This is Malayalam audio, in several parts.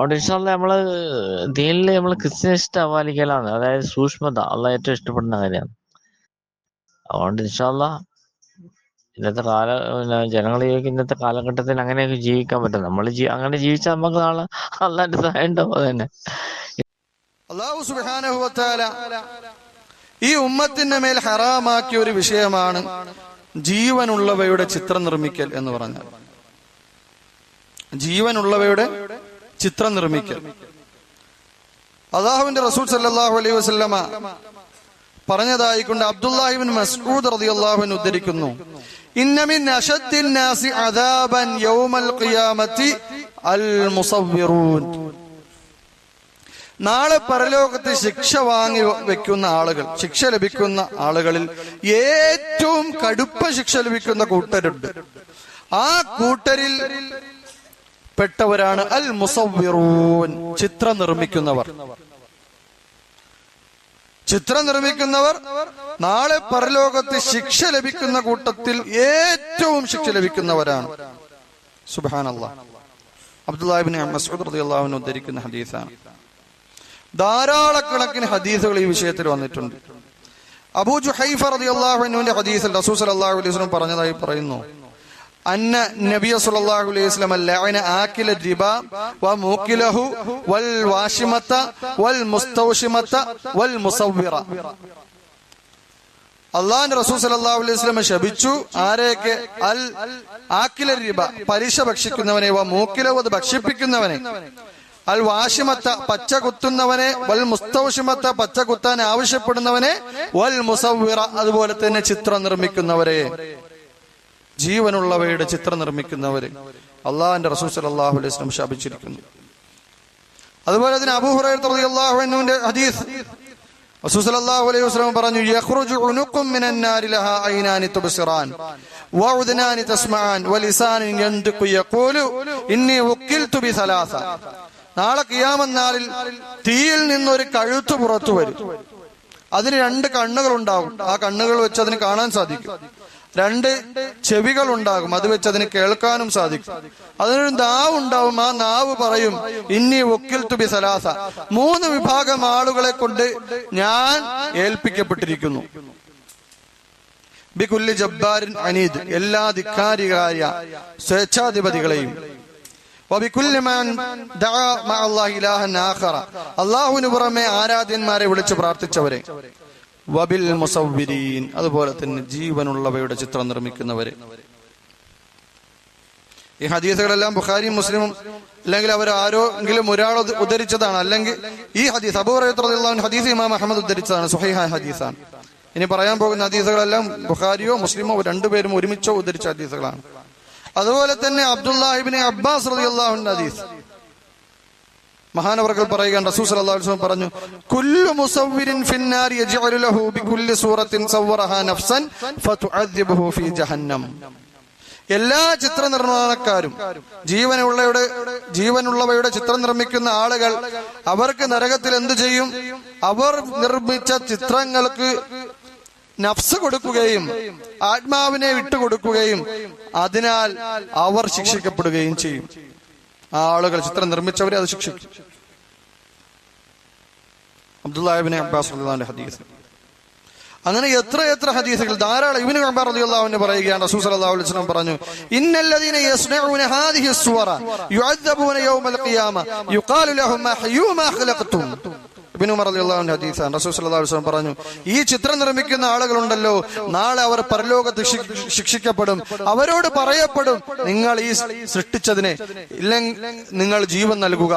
അതുകൊണ്ട് നമ്മൾ ദീനിൽ നമ്മൾ ക്രിസ്ത്യനിസ്റ്റ് പാലിക്കലാണ് അതായത് സൂക്ഷ്മത അള്ള ഏറ്റവും ഇഷ്ടപ്പെടുന്ന കാര്യമാണ്. അതുകൊണ്ട് ഇൻഷാല്ല ഇന്നത്തെ കാല ജനങ്ങൾ ജീവിക്കുന്ന ഇന്നത്തെ കാലഘട്ടത്തിൽ അങ്ങനെയൊക്കെ ജീവിക്കാൻ പറ്റും. നമ്മൾ അങ്ങനെ ജീവിച്ചാൽ നമുക്ക് നാളെ അള്ളാന്റെ സഹായം ഉണ്ടാവും തന്നെ അള്ളാഹു ഈ ഉമ്മത്തിന്റെ മേൽ ഹറാമാക്കിയ ഒരു വിഷയമാണ് ജീവനുള്ളവയുടെ ചിത്രം നിർമ്മിക്കൽ എന്ന് പറഞ്ഞാൽ. ജീവനുള്ളവയുടെ ചിത്രം നിർമ്മിക്കുക. അള്ളാഹുവിന്റെ റസൂൽ സല്ലാഹു അലൈഹി വസല്ലമ പറഞ്ഞതായിക്കൊണ്ട് അബ്ദുല്ലാഹിബിൻ മസ്ഊദ് ഉദ്ധരിക്കുന്നു. ഖിയാമത്തി അൽ മുസവ്വിറൂൻ നാളെ പരലോകത്ത് ശിക്ഷ വാങ്ങി വെക്കുന്ന ആളുകൾ ശിക്ഷ ലഭിക്കുന്ന ആളുകളിൽ ഏറ്റവും കടുപ്പ ശിക്ഷ ലഭിക്കുന്ന കൂട്ടരുണ്ട്. ആ കൂട്ടരിൽ പെട്ടവരാണ് അൽ മുസവ്വിറൂൻ ചിത്രം നിർമ്മിക്കുന്നവർ. ചിത്രം നിർമ്മിക്കുന്നവർ നാളെ പരലോകത്ത് ശിക്ഷ ലഭിക്കുന്ന കൂട്ടത്തിൽ ഏറ്റവും ശിക്ഷ ലഭിക്കുന്നവരാണ്. സുബാനല്ലാ റളിയല്ലാഹു ഉദ്ധരിക്കുന്ന ഹദീസാണ്. ധാരാളക്കണക്കിന് ഹദീസുകൾ ഈ വിഷയത്തിൽ വന്നിട്ടുണ്ട്. അബൂ ജുഹൈഫ റളിയല്ലാഹു അൻഹുവിന്റെ ഹദീസിൽ റസൂസ് അള്ളാഹു അലൈഹി പറഞ്ഞതായി പറയുന്നു. അന്ന നബിയ സല്ലല്ലാഹു അലൈഹി വസല്ലം ലഅന ആകില റിബ വ മൂക്കിലഹു വൽ വാഷിമത വൽ മുസ്തൗഷിമത വൽ മുസവ്വിറ. അള്ളാഹിന്റെ റസൂൽ സല്ലല്ലാഹു അലൈഹി വസല്ലം ശപിച്ചു ആരെയൊക്കെ അൽ ആക്കില റിബ പലിശ ഭക്ഷിക്കുന്നവനെ വ മൂക്കിലഹു അത് ഭക്ഷിപ്പിക്കുന്നവനെ അൽ വാഷിമത്ത പച്ച കുത്തുന്നവനെ വൽ മുസ്തൗഷിമത്ത പച്ച കുത്താൻ ആവശ്യപ്പെടുന്നവനെ വൽ മുസവ്വിറ അതുപോലെ തന്നെ ചിത്രം നിർമ്മിക്കുന്നവരെ. ജീവനുള്ളവയുടെ ചിത്രം നിർമ്മിക്കുന്നവര് അള്ളാഹിന്റെ റസൂൽ സല്ലല്ലാഹു അലൈഹി വസല്ലം ശാപിച്ചിരിക്കുന്നു. അതുപോലെ തന്നെ അബൂ റളിയല്ലാഹു അൻഹുവിന്റെ ഹദീസ് റസൂൽ സല്ലല്ലാഹു അലൈഹി വസല്ലം പറഞ്ഞു നാളെ കിയാമന്നാളിൽ തീയിൽ നിന്നൊരു കഴുത്ത് പുറത്തു വരും. അതിന് രണ്ട് കണ്ണുകൾ ഉണ്ടാവും ആ കണ്ണുകൾ വെച്ച് അതിന് കാണാൻ സാധിക്കും. രണ്ട് ചെവികൾ ഉണ്ടാകും അത് വെച്ച് അതിന് കേൾക്കാനും സാധിക്കും. അതിനൊരു നാവ് ഉണ്ടാവും. ആ നാവ് പറയും ഇന്നി ഒക്കിൽ തുബി സലാസ. മൂന്ന് വിഭാഗം ആളുകളെ കൊണ്ട് ഞാൻ ഏൽപ്പിക്കപ്പെട്ടിരിക്കുന്നു. ബികുല്ലി ജബ്ബാരിൻ അനീദ് എല്ലാ ധിക്കാരികാര്യ സ്വേച്ഛാധിപതികളെയും. അള്ളാഹുവിന് പുറമെ ആരാധ്യന്മാരെ വിളിച്ചു പ്രാർത്ഥിച്ചവരെ. വബിൽ മുസവ്വിരീൻ അതുപോലെ തന്നെ ജീവനുള്ളവയുടെ ചിത്രം നിർമ്മിക്കുന്നവര്. ഈ ഹദീസുകളെല്ലാം ബുഖാരിയും മുസ്ലിമും അല്ലെങ്കിൽ അവർ ആരോങ്കിലും ഒരാൾ ഉദ്ധരിച്ചതാണ്. അല്ലെങ്കിൽ ഈ ഹദീസ് അബൂറഹ്ലാൻ ഹദീസ് ഇമാം അഹമ്മദ് ഉദ്ധരിച്ചതാണ്. സുഹൈഹ ഹദീസാണ്. ഇനി പറയാൻ പോകുന്ന ഹദീസുകളെല്ലാം ബുഖാരിയോ മുസ്ലിമോ രണ്ടുപേരും ഒരുമിച്ചോ ഉദ്ധരിച്ച ഹദീസുകളാണ്. അതുപോലെ തന്നെ അബ്ദുല്ലാഹിബിനെ അബ്ബാസ് റളിയല്ലാഹുവിന്റെ ഹദീസ്. മഹാനവർകൾ പറയുകയാണ് റസൂസ് അള്ളാഹു പറഞ്ഞു കുല്ലു മുസവ്വിരിൻ ഫിന്നാരി യജ്അലു ലഹു ബികുല്ലി സൂറത്തിൻ സവ്വറഹാ നഫ്സൻ ഫതുഅദ്ദിബുഹു ഫീ ജഹന്നം. എല്ലാ ചിത്ര നിർമ്മാണക്കാരും ജീവനുള്ളവയുടെ ജീവനുള്ളവയുടെ ചിത്രം നിർമ്മിക്കുന്ന ആളുകൾ അവർക്ക് നരകത്തിൽ എന്തു ചെയ്യും? അവർ നിർമ്മിച്ച ചിത്രങ്ങൾക്ക് നഫ്സ് കൊടുക്കുകയും ആത്മാവിനെ വിട്ടുകൊടുക്കുകയും അതിനാൽ അവർ ശിക്ഷിക്കപ്പെടുകയും ചെയ്യും. ആ ആളുകൾ ചിത്രം നിർമ്മിച്ചവരെ അത് ശിക്ഷിക്കും. അബ്ദുല്ലാഹിബിനെ അബ്ബാസ് ഹദീസ്. അങ്ങനെ എത്ര എത്ര ഹദീസുകൾ ധാരാളം. ഇബ്നു അബ്ബാർ റളിയല്ലാഹു പറയുകയാണ് റസൂൽ സല്ലല്ലാഹു അലൈഹി വസല്ലം പറഞ്ഞു ഇന്നല്ലദീന യസ്നഊന ഹാദിഹി സുവറ യുഅദ്ദബൂന യൗമൽ ഖിയാമ യുഖാലു ലഹും അഹ്യൂ മാ ഖലഖ്തും. ഉമർ ഹദീസാണ്. റസൂൽ സല്ലല്ലാഹു അലൈഹി വസല്ലം പറഞ്ഞു ഈ ചിത്രം നിർമ്മിക്കുന്ന ആളുകളുണ്ടല്ലോ നാളെ അവർ പരലോകത്ത് ശിക്ഷിക്കപ്പെടും അവരോട് പറയപ്പെടും നിങ്ങൾ ഈ സൃഷ്ടിച്ചതിനെ ഇല്ലെങ്കിൽ നിങ്ങൾ ജീവൻ നൽകുക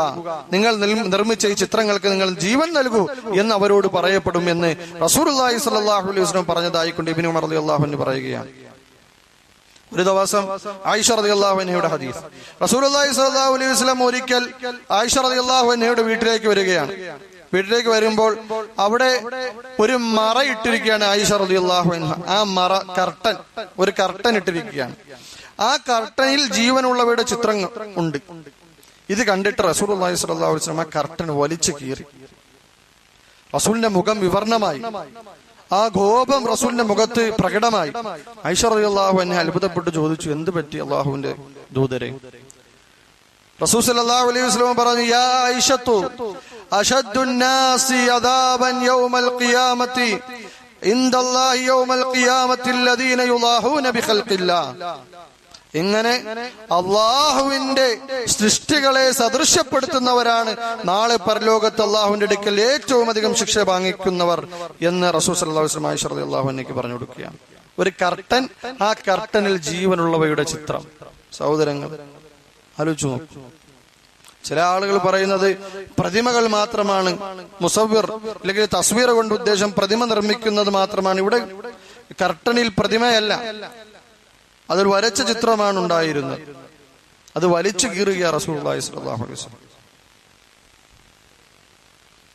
നിങ്ങൾ നിർമ്മിച്ച ഈ ചിത്രങ്ങൾക്ക് നിങ്ങൾ ജീവൻ നൽകൂ എന്ന് അവരോട് പറയപ്പെടും എന്ന് റസൂലുള്ളാഹി സ്വല്ലല്ലാഹു അലൈഹി വസല്ലം പറഞ്ഞതായിക്കൊണ്ട് ഇബ്നു ഉമർ അൻഹു പറയുകയാണ്. ഒരു ദിവസം ആയിഷ ഹദീസ്. റസൂലുള്ളാഹി സ്വല്ലല്ലാഹു അലൈഹി വസല്ലം ഒരിക്കൽ ആയിഷ വീട്ടിലേക്ക് വരികയാണ്. വീട്ടിലേക്ക് വരുമ്പോൾ അവിടെ ഒരു മറ ഇട്ടിരിക്കുകയാണ് ആയിഷ റളിയല്ലാഹു അൻഹ. ആ മറ കർട്ടൻ ഒരു കർട്ടൻ ഇട്ടിരിക്കുകയാണ്. ആ കർട്ടനിൽ ജീവനുള്ളവയുടെ ചിത്രങ്ങൾ ഉണ്ട്. ഇത് കണ്ടിട്ട് അലൈഹി വസല്ലം ആ കർട്ടൻ വലിച്ചു കീറി. റസൂലിന്റെ മുഖം വിവർണമായി. ആ ഗോപം റസൂലിന്റെ മുഖത്ത് പ്രകടമായി. ഐഷ അള്ളാഹു എന്നെ അത്ഭുതപ്പെട്ട് ചോദിച്ചു എന്ത് പറ്റി അള്ളാഹുവിന്റെ ദൂതരെ? റസൂൽ സല്ലല്ലാഹു അലൈഹി വസല്ലം പറഞ്ഞു യാ ഐഷത്തു അഷദ്ദുൻ നാസി അദാബൻ യൗമൽ ഖിയാമത്തി ഇൻദല്ലാഹി യൗമൽ ഖിയാമത്തി അല്ലദീന യുലാഹൂന ബിഖൽഖില്ലാഹ് ഇങ്ങനെ അള്ളാഹുവിന്റെ സൃഷ്ടികളെ സദൃശ്യപ്പെടുത്തുന്നവരാണ് നാളെ പരലോകത്ത് അള്ളാഹുവിന്റെ അടുക്കൽ ഏറ്റവും അധികം ശിക്ഷ വാങ്ങിക്കുന്നവർ എന്ന് റസൂൽ ആയിഷ റളിയല്ലാഹു അൻഹയ്ക്ക് പറഞ്ഞു കൊടുക്കുകയാണ്. ഒരു കർട്ടൻ ആ കർട്ടനിൽ ജീവനുള്ളവയുടെ ചിത്രം. സഹോദരങ്ങൾ ആലോചിച്ചു ചില ആളുകൾ പറയുന്നത് പ്രതിമകൾ മാത്രമാണ് മുസവ്വിർ അല്ലെങ്കിൽ തസ്വീർ കൊണ്ട് ഉദ്ദേശം പ്രതിമ നിർമ്മിക്കുന്നത് മാത്രമാണ്. ഇവിടെ കർട്ടണിൽ പ്രതിമയല്ല. അതൊരു വരച്ച ചിത്രമാണ് ഉണ്ടായിരുന്നത്. അത് വലിച്ചു കീറുക റസൂള്ളി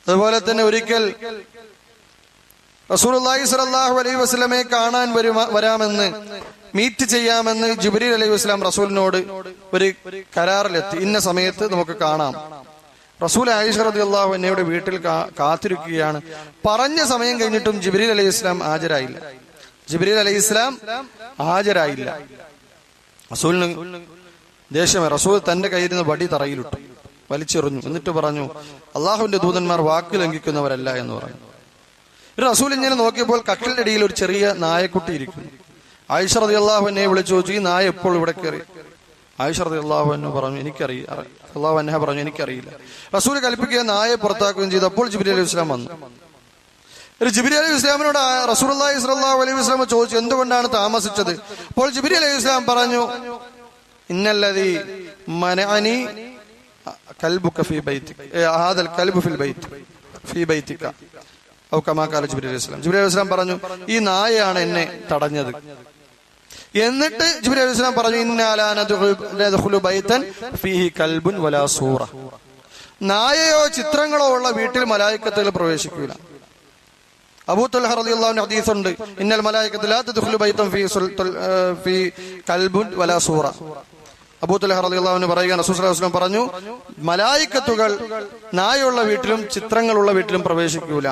അതുപോലെ തന്നെ ഒരിക്കൽ റസൂലുള്ളാഹി സ്വല്ലല്ലാഹു അലൈഹി വസ്ലമെ കാണാൻ വരുമ വരാമെന്ന് മീറ്റ് ചെയ്യാമെന്ന് ജിബ്രീൽ അലൈഹി വസ്ലാം റസൂലിനോട് ഒരു കരാറിലെത്തി. ഇന്ന സമയത്ത് നമുക്ക് കാണാം. റസൂൽ ആയിഷ അള്ളാഹു എന്നയുടെ വീട്ടിൽ കാത്തിരിക്കുകയാണ്. പറഞ്ഞ സമയം കഴിഞ്ഞിട്ടും ജിബ്രീൽ അലൈഹി ഇസ്ലാം ഹാജരായില്ല. ജിബ്രീൽ അലൈഹി ഇസ്ലാം ഹാജരായില്ല. റസൂലിന് ദേഷ്യമേ റസൂൽ തന്റെ കയ്യിൽ നിന്ന് വടി തറയിലിട്ടു. വലിച്ചെറിഞ്ഞു. എന്നിട്ട് പറഞ്ഞു അള്ളാഹുവിന്റെ ദൂതന്മാർ വാക്ക് ലംഘിക്കുന്നവരല്ല എന്ന് പറഞ്ഞു. റസൂൽ ഇങ്ങനെ നോക്കിയപ്പോൾ കട്ടിലിന്റെ അടിയിൽ ഒരു ചെറിയ നായക്കുട്ടി ഇരിക്കുന്നു. ആയിഷ അള്ളാഹു എന്നെ വിളിച്ചു ചോദിച്ചു ഈ നായ എപ്പോൾ ഇവിടെ കയറി? ആയിഷ അള്ളാഹു എന്നെ പറഞ്ഞു എനിക്കറിയ അള്ളാഹു എന്നെ പറഞ്ഞു എനിക്കറിയില്ല. റസൂൽ കൽപ്പിക്കുക നായെ പുറത്താക്കുകയും ചെയ്തു. അപ്പോൾ ജിബിരി അലൈഹി ഇസ്ലാം വന്നു. ഒരു ജിബിരി അലൈഹി ഇസ്ലാമിനോട് റസൂൽ അള്ളാഹി സ്വല്ലല്ലാഹു അലൈഹി വസല്ലം ചോദിച്ചു എന്തുകൊണ്ടാണ് താമസിച്ചത്? അപ്പോൾ ജിബിരി അലൈഹി ഇസ്ലാം പറഞ്ഞു ഇന്നല്ലതി മനഅനി കൽബുക ഫീ ബൈതിക ഏ, ഹാദൽ കൽബു ഫിൽ ബൈത്ത് ഫീ ബൈതിക. ഔ ജുബിലി അലൈഹി സ്വലാം. ജിബ്രീൽ അലൈഹി സ്വലാം പറഞ്ഞു ഈ നായയാണ് എന്നെ തടഞ്ഞത്. എന്നിട്ട് ജിബ്രീൽ അലൈഹി സ്വലാം പറഞ്ഞു ഇന്നാലാ നദ്ഖുലു ബൈതൻ ഫീഹി കൽബുൻ വലാ സൂറ. നായയോ ചിത്രങ്ങളോ ഉള്ള വീട്ടിൽ മലായിക്കത്തുകൾ പ്രവേശിക്കൂല. അബൂ തൽഹ റളിയല്ലാഹു അൻഹു ഹദീസ് ഉണ്ട് ഇന്നൽ പറഞ്ഞു മലായിക്കത്തുകൾ നായുള്ള വീട്ടിലും ചിത്രങ്ങളുള്ള വീട്ടിലും പ്രവേശിക്കൂല.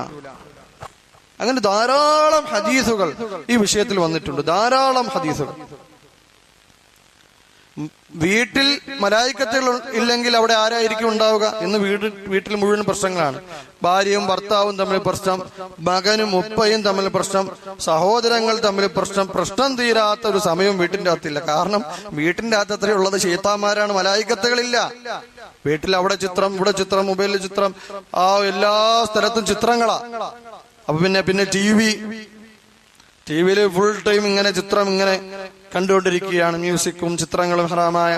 അങ്ങനെ ധാരാളം ഹദീസുകൾ ഈ വിഷയത്തിൽ വന്നിട്ടുണ്ട്. ധാരാളം ഹദീസുകൾ. വീട്ടിൽ മലായിക്കത്തുകൾ ഇല്ലെങ്കിൽ അവിടെ ആരായിരിക്കും ഉണ്ടാവുക? ഇന്ന് വീട് വീട്ടിൽ മുഴുവൻ പ്രശ്നങ്ങളാണ്. ഭാര്യയും ഭർത്താവും തമ്മിൽ പ്രശ്നം മകനും ഉപ്പയും തമ്മിൽ പ്രശ്നം സഹോദരങ്ങൾ തമ്മിൽ പ്രശ്നം പ്രശ്നം തീരാത്ത ഒരു സമയം വീട്ടിന്റെ അകത്തില്ല. കാരണം വീട്ടിന്റെ അകത്ത് അത്രയും ഉള്ളത് ശീത്താന്മാരാണ് മലായിക്കത്തുകളില്ല. വീട്ടിൽ അവിടെ ചിത്രം ഇവിടെ ചിത്രം മൊബൈലിൽ ചിത്രം ആ എല്ലാ സ്ഥലത്തും ചിത്രങ്ങളാ. അപ്പൊ പിന്നെ പിന്നെ ടി വി. ടി വിയിൽ ഫുൾ ടൈം ഇങ്ങനെ ചിത്രം ഇങ്ങനെ കണ്ടുകൊണ്ടിരിക്കുകയാണ്. മ്യൂസിക്കും ചിത്രങ്ങളും ഹറാമായ.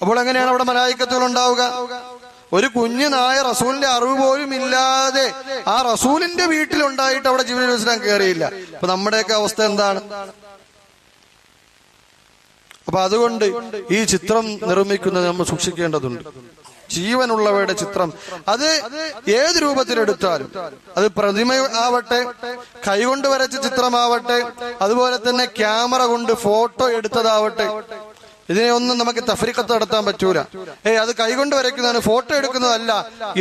അപ്പോൾ എങ്ങനെയാണ് അവിടെ മലായിക്കത്തുകൾ ഉണ്ടാവുക ഒരു കുഞ്ഞു നായ റസൂലിന്റെ അറിവ് പോലും ഇല്ലാതെ ആ റസൂലിന്റെ വീട്ടിലുണ്ടായിട്ട് അവിടെ ജീവിതം ഇസ്ലാം കയറിയില്ല. അപ്പൊ നമ്മുടെയൊക്കെ അവസ്ഥ എന്താണ്? അപ്പൊ അതുകൊണ്ട് ഈ ചിത്രം നിർമ്മിക്കുന്നത് നമ്മൾ സൂക്ഷിക്കേണ്ടതുണ്ട്. ജീവനുള്ളവയുടെ ചിത്രം. അത് ഏത് രൂപത്തിലെടുത്താലും അത് പ്രതിമ ആവട്ടെ കൈകൊണ്ട് വരച്ച ചിത്രമാവട്ടെ അതുപോലെ തന്നെ ക്യാമറ കൊണ്ട് ഫോട്ടോ എടുത്തതാവട്ടെ. ഇതിനെ ഒന്നും നമുക്ക് തഫരിക്കത്ത് നടത്താൻ പറ്റൂല. ഏയ് അത് കൈകൊണ്ട് വരയ്ക്കുന്നതാണ് ഫോട്ടോ എടുക്കുന്നതല്ല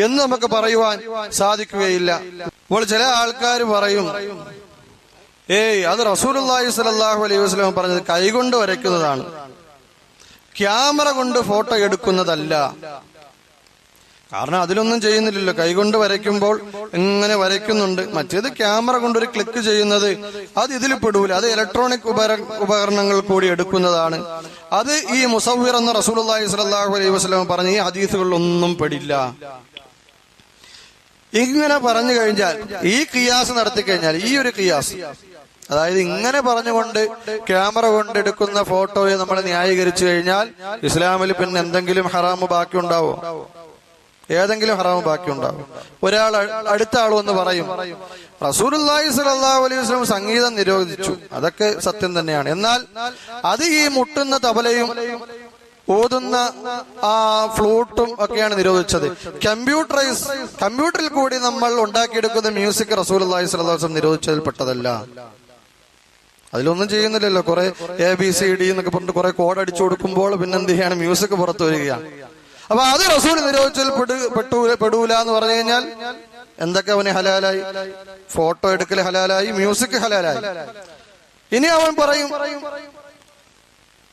എന്ന് നമുക്ക് പറയുവാൻ സാധിക്കുകയില്ല. അപ്പോൾ ചില ആൾക്കാർ പറയും ഏയ് അത് റസൂലുള്ളാഹി സ്വല്ലല്ലാഹു അലൈഹി വസല്ലം പറഞ്ഞത് കൈകൊണ്ട് വരയ്ക്കുന്നതാണ്. ക്യാമറ കൊണ്ട് ഫോട്ടോ എടുക്കുന്നതല്ല. കാരണം അതിലൊന്നും ചെയ്യുന്നില്ലല്ലോ. കൈകൊണ്ട് വരയ്ക്കുമ്പോൾ ഇങ്ങനെ വരയ്ക്കുന്നുണ്ട്. മറ്റേത് ക്യാമറ കൊണ്ടൊരു ക്ലിക്ക് ചെയ്യുന്നത് അത് ഇതിൽ പെടൂല. അത് ഇലക്ട്രോണിക് ഉപകര ഉപകരണങ്ങൾ കൂടി എടുക്കുന്നതാണ്. അത് ഈ മുസവീർ എന്ന റസൂലുള്ളാഹി സ്വല്ലല്ലാഹു അലൈഹി വസല്ലം പറഞ്ഞ ഈ ഹദീസുകളിലൊന്നും പെടില്ല. ഇങ്ങനെ പറഞ്ഞു കഴിഞ്ഞാൽ ഈ കിയാസ് നടത്തി കഴിഞ്ഞാൽ ഈ ഒരു കിയാസ് അതായത് ഇങ്ങനെ പറഞ്ഞുകൊണ്ട് ക്യാമറ കൊണ്ട് എടുക്കുന്ന ഫോട്ടോയെ നമ്മൾ ന്യായീകരിച്ചു കഴിഞ്ഞാൽ ഇസ്ലാമിൽ പിന്നെ എന്തെങ്കിലും ഹറാമ് ബാക്കി ഉണ്ടാവോ ഏതെങ്കിലും ഹറാമ് ബാക്കി ഉണ്ടാവും ഒരാൾ അടുത്ത ആൾ വന്ന് പറയും റസൂലുള്ളാഹി സ്വല്ലല്ലാഹു അലൈഹി വസല്ലം സംഗീതം നിരോധിച്ചു. അതൊക്കെ സത്യം തന്നെയാണ്. എന്നാൽ അത് ഈ മുട്ടുന്ന തബലയും ഓതുന്ന ആ ഫ്ലൂട്ടും ഒക്കെയാണ് നിരോധിച്ചത്. കമ്പ്യൂട്ടറൈസ് കമ്പ്യൂട്ടറിൽ കൂടി നമ്മൾ ഉണ്ടാക്കിയെടുക്കുന്ന മ്യൂസിക് സ്വല്ലല്ലാഹു അലൈഹി വസല്ലം നിരോധിച്ചതിൽ പെട്ടതല്ല അതിലൊന്നും ചെയ്യുന്നില്ലല്ലോ. കുറെ എ ബി സി ഡി എന്നൊക്കെ പറഞ്ഞിട്ട് കുറെ കോഡ് അടിച്ചു കൊടുക്കുമ്പോൾ പിന്നെന്ത് ചെയ്യാണ്? മ്യൂസിക് പുറത്തു വരികയാണ്. അപ്പൊ അത് റസൂൽ നിരോധിച്ചതിൽ പെട്ടു പെടൂല എന്ന് പറഞ്ഞു കഴിഞ്ഞാൽ എന്തൊക്കെ അവന് ഹലാലായി? ഫോട്ടോ എടുക്കൽ ഹലാലായി മ്യൂസിക് ഹലാലായി. ഇനി അവൻ പറയും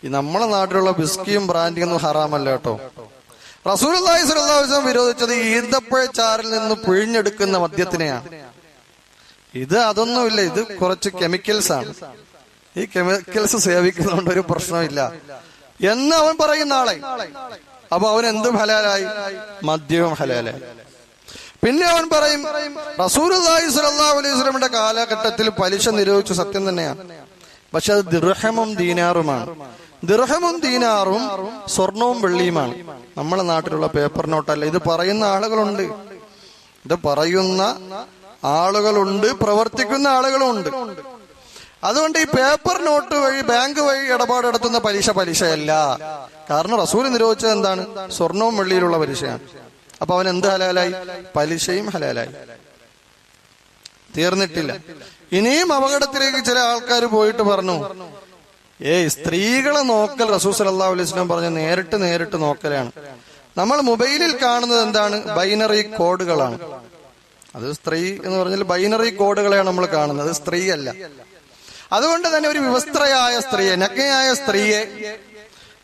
ഈ നമ്മളെ നാട്ടിലുള്ള ബിസ്കിയും ബ്രാൻഡിയും ഒന്നും ഹറാമല്ല കേട്ടോ. റസൂൽ വസല്ലം വിരോധിച്ചത് ഈന്തപ്പഴച്ചാറിൽ നിന്ന് പിഴിഞ്ഞെടുക്കുന്ന മദ്യത്തിനെയാണ്. ഇത് അതൊന്നുമില്ല ഇത് കുറച്ച് കെമിക്കൽസ് ആണ്. ഈ കെമിക്കൽസ് സേവിക്കുന്നതുകൊണ്ട് ഒരു പ്രശ്നമില്ല എന്ന് അവൻ പറയും ആളെ അപ്പൊ അവൻ എന്തും ഹലാലായി? മദ്യവും ഹലാലായി പിന്നെ അവൻ പറയും റസൂൽ അലൈഹി കാലഘട്ടത്തിൽ പലിശ നിരോധിച്ച സത്യം തന്നെയാണ് പക്ഷെ അത് ദിർഹമും ദീനാറുമാണ്. ദിർഹമും ദീനാറും സ്വർണവും വെള്ളിയുമാണ്. നമ്മളെ നാട്ടിലുള്ള പേപ്പർ നോട്ടല്ല ഇത് പറയുന്ന ആളുകളുണ്ട്. ഇത് പറയുന്ന ആളുകളുണ്ട് പ്രവർത്തിക്കുന്ന ആളുകളുണ്ട്. അതുകൊണ്ട് ഈ പേപ്പർ നോട്ട് വഴി ബാങ്ക് വഴി ഇടപാട് നടത്തുന്ന പലിശ പലിശയല്ല. കാരണം റസൂൽ നിരോധിച്ചത് എന്താണ്? സ്വർണവും വെള്ളിയിലുള്ള പലിശയാണ്. അപ്പൊ അവൻ എന്ത് ഹലാലായി? പലിശയും ഹലാലായി. തീർന്നിട്ടില്ല. ഇനിയും അപകടത്തിലേക്ക് ചില ആൾക്കാർ പോയിട്ട് പറഞ്ഞു ഏയ് സ്ത്രീകളെ നോക്കൽ റസൂൽ സല്ലല്ലാഹു അലൈഹി വസല്ലം പറഞ്ഞ നേരിട്ട് നേരിട്ട് നോക്കലാണ്. നമ്മൾ മൊബൈലിൽ കാണുന്നത് എന്താണ്? ബൈനറി കോഡുകളാണ്. അത് സ്ത്രീ എന്ന് പറഞ്ഞാൽ ബൈനറി കോഡുകളെയാണ് നമ്മൾ കാണുന്നത്. സ്ത്രീയല്ല. അതുകൊണ്ട് തന്നെ ഒരു വിവസ്ത്രയായ സ്ത്രീയെ നഗ്നയായ സ്ത്രീയെ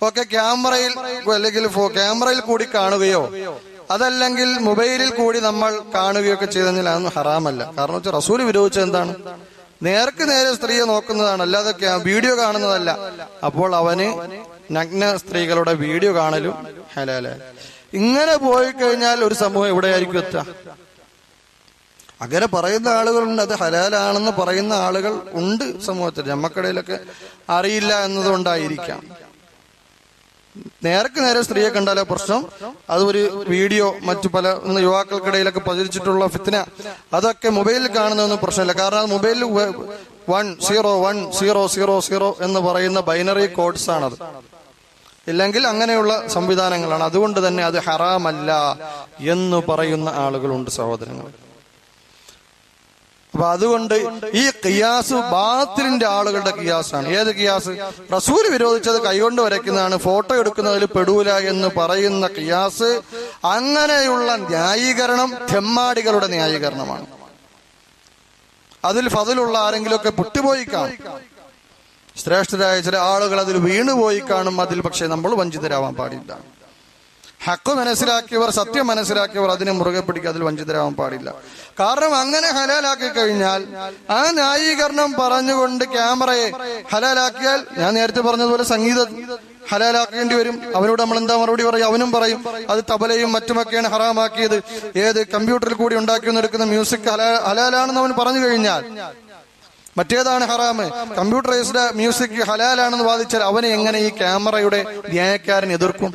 ഒക്കെ ക്യാമറയിൽ അല്ലെങ്കിൽ ക്യാമറയിൽ കൂടി കാണുകയോ അതല്ലെങ്കിൽ മൊബൈലിൽ കൂടി നമ്മൾ കാണുകയോ ഒക്കെ ചെയ്തെങ്കിൽ അതൊന്നും ഹറാമല്ല. കാരണം വെച്ചാൽ റസൂൽ വിരോധിച്ചത് എന്താണ്? നേർക്ക് നേരെ സ്ത്രീയെ നോക്കുന്നതാണ് അല്ലാതെ വീഡിയോ കാണുന്നതല്ല. അപ്പോൾ അവന് നഗ്ന സ്ത്രീകളുടെ വീഡിയോ കാണലും ഹലാല ഇങ്ങനെ പോയി കഴിഞ്ഞാൽ ഒരു സമൂഹം എവിടെയായിരിക്കും എത്തുക? അങ്ങനെ പറയുന്ന ആളുകളുണ്ട്. അത് ഹലാലാണെന്ന് പറയുന്ന ആളുകൾ ഉണ്ട് സമൂഹത്തിൽ. നമ്മക്കിടയിലൊക്കെ അറിയില്ല എന്നതുകൊണ്ടായിരിക്കാം. നേർക്ക് നേരെ സ്ത്രീയെ കണ്ടാലോ പ്രശ്നം? അത് ഒരു വീഡിയോ മറ്റു പല യുവാക്കൾക്കിടയിലൊക്കെ പ്രചരിച്ചിട്ടുള്ള ഫിത്തിന അതൊക്കെ മൊബൈലിൽ കാണുന്നതൊന്നും പ്രശ്നമില്ല. കാരണം അത് മൊബൈലിൽ one zero one zero zero zero എന്ന് പറയുന്ന ബൈനറി കോഡ്സ് ആണത് ഇല്ലെങ്കിൽ അങ്ങനെയുള്ള സംവിധാനങ്ങളാണ്. അതുകൊണ്ട് തന്നെ അത് ഹറാമല്ല എന്ന് പറയുന്ന ആളുകളുണ്ട് സഹോദരങ്ങൾ അപ്പൊ അതുകൊണ്ട് ഈ കിയാസ് ബാത്തിലിന്റെ ആളുകളുടെ കിയാസാണ് ഏത് കിയാസ് റസൂൽ വിരോധിച്ചത് കൈകൊണ്ട് വരയ്ക്കുന്നതാണ് ഫോട്ടോ എടുക്കുന്നതിൽ പെടൂല എന്ന് പറയുന്ന കിയാസ് അങ്ങനെയുള്ള ന്യായീകരണം തെമ്മാടികളുടെ ന്യായീകരണമാണ്. അതിൽ ഫതിലുള്ള ആരെങ്കിലുമൊക്കെ പൊട്ടിപ്പോയി കാണും. ശ്രേഷ്ഠരായ ചില ആളുകൾ അതിൽ വീണുപോയി കാണും അതിൽ പക്ഷെ നമ്മൾ വഞ്ചിതരാവാൻ പാടില്ല. ഹക്ക് മനസ്സിലാക്കിയവർ സത്യം മനസ്സിലാക്കിയവർ അതിനെ മുറുകെ പിടിക്കുക അതിൽ വഞ്ചിതരാവാൻ പാടില്ല. കാരണം അങ്ങനെ ഹലാലാക്കി കഴിഞ്ഞാൽ ആ ന്യായീകരണം പറഞ്ഞുകൊണ്ട് ക്യാമറയെ ഹലാലാക്കിയാൽ ഞാൻ നേരത്തെ പറഞ്ഞതുപോലെ സംഗീതം ഹലാലാക്കേണ്ടി വരും. അവനോട് നമ്മൾ എന്താ മറുപടി പറയും അവനും പറയും അത് തബലയും മറ്റുമൊക്കെയാണ് ഹറാമാക്കിയത്. ഏത് കമ്പ്യൂട്ടറിൽ കൂടി ഉണ്ടാക്കി എടുക്കുന്ന മ്യൂസിക് ഹലാ ഹലാലാണെന്ന് അവൻ പറഞ്ഞു കഴിഞ്ഞാൽ മറ്റേതാണ് ഹറാമ്? കമ്പ്യൂട്ടറൈസ്ഡ് മ്യൂസിക് ഹലാലാണെന്ന് വാദിച്ചാൽ അവനെ എങ്ങനെ ഈ ക്യാമറയുടെ ന്യായക്കാരൻ എതിർക്കും?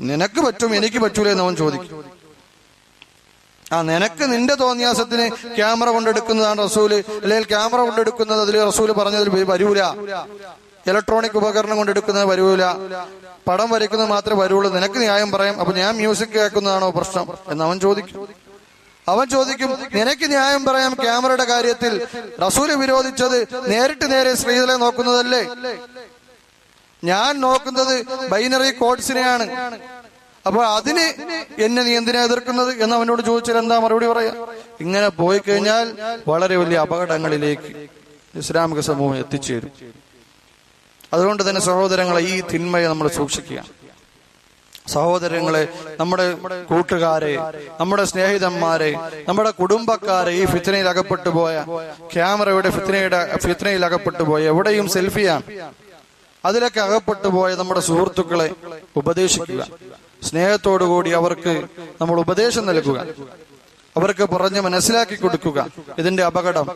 നിനക്ക് പറ്റും എനിക്ക് പറ്റൂലേ എന്ന് അവൻ ചോദിക്കും. ആ നിനക്ക് നിന്റെ തോന്നിയാസത്തിന് ക്യാമറ കൊണ്ടെടുക്കുന്നതാണ് റസൂൽ. അല്ലെങ്കിൽ ക്യാമറ കൊണ്ടെടുക്കുന്നത് അതിൽ റസൂൽ പറഞ്ഞതിൽ വരൂല. ഇലക്ട്രോണിക് ഉപകരണം കൊണ്ടെടുക്കുന്നത് വരൂല. പടം വരയ്ക്കുന്നത് മാത്രമേ വരുള്ളൂ. നിനക്ക് ന്യായം പറയാം. അപ്പൊ ഞാൻ മ്യൂസിക് കേൾക്കുന്നതാണോ പ്രശ്നം? എന്ന് അവൻ ചോദിക്കും. അവൻ ചോദിക്കും നിനക്ക് ന്യായം പറയാം ക്യാമറയുടെ കാര്യത്തിൽ. റസൂൽ വിരോധിച്ചത് നേരിട്ട് നേരെ സ്ത്രീകളെ നോക്കുന്നതല്ലേ? ഞാൻ നോക്കുന്നത് ബൈനറി കോഡ്സിനെയാണ്. അപ്പൊ അതിന് എന്നെ നീ എന്തിനാ എതിർക്കുന്നത് എന്ന് അവനോട് ചോദിച്ചാൽ എന്താ മറുപടി പറയാ? ഇങ്ങനെ പോയി കഴിഞ്ഞാൽ വളരെ വലിയ അപകടങ്ങളിലേക്ക് ഇസ്ലാമിക സമൂഹം എത്തിച്ചേരും. അതുകൊണ്ട് തന്നെ സഹോദരങ്ങളെ ഈ തിന്മയെ നമ്മൾ സൂക്ഷിക്കുക. സഹോദരങ്ങളെ നമ്മുടെ കൂട്ടുകാരെ നമ്മുടെ സ്നേഹിതന്മാരെ നമ്മുടെ കുടുംബക്കാരെ ഈ ഫിത്തനയിൽ അകപ്പെട്ടു പോയ ക്യാമറയുടെ ഫിത്തനയുടെ ഫിത്തനയിൽ അകപ്പെട്ടു പോയ എവിടെയും സെൽഫിയാണ്. അതിലൊക്കെ അകപ്പെട്ടു പോയ നമ്മുടെ സുഹൃത്തുക്കളെ ഉപദേശിക്കുക. സ്നേഹത്തോടുകൂടി അവർക്ക് നമ്മൾ ഉപദേശം നൽകുക. അവർക്ക് പറഞ്ഞ് മനസ്സിലാക്കി കൊടുക്കുക. ഇതിന്റെ അപകടം.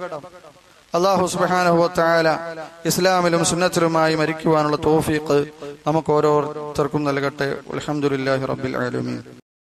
അള്ളാഹു സുബാനുഭവത്തായ ഇസ്ലാമിലും സുന്നത്തിലുമായി മരിക്കുവാനുള്ള തോഫീക്ക് നമുക്ക് ഓരോരുത്തർക്കും നൽകട്ടെ. അലഹമുല്ലാഹി റബ്ബിൽ ആലമീൻ.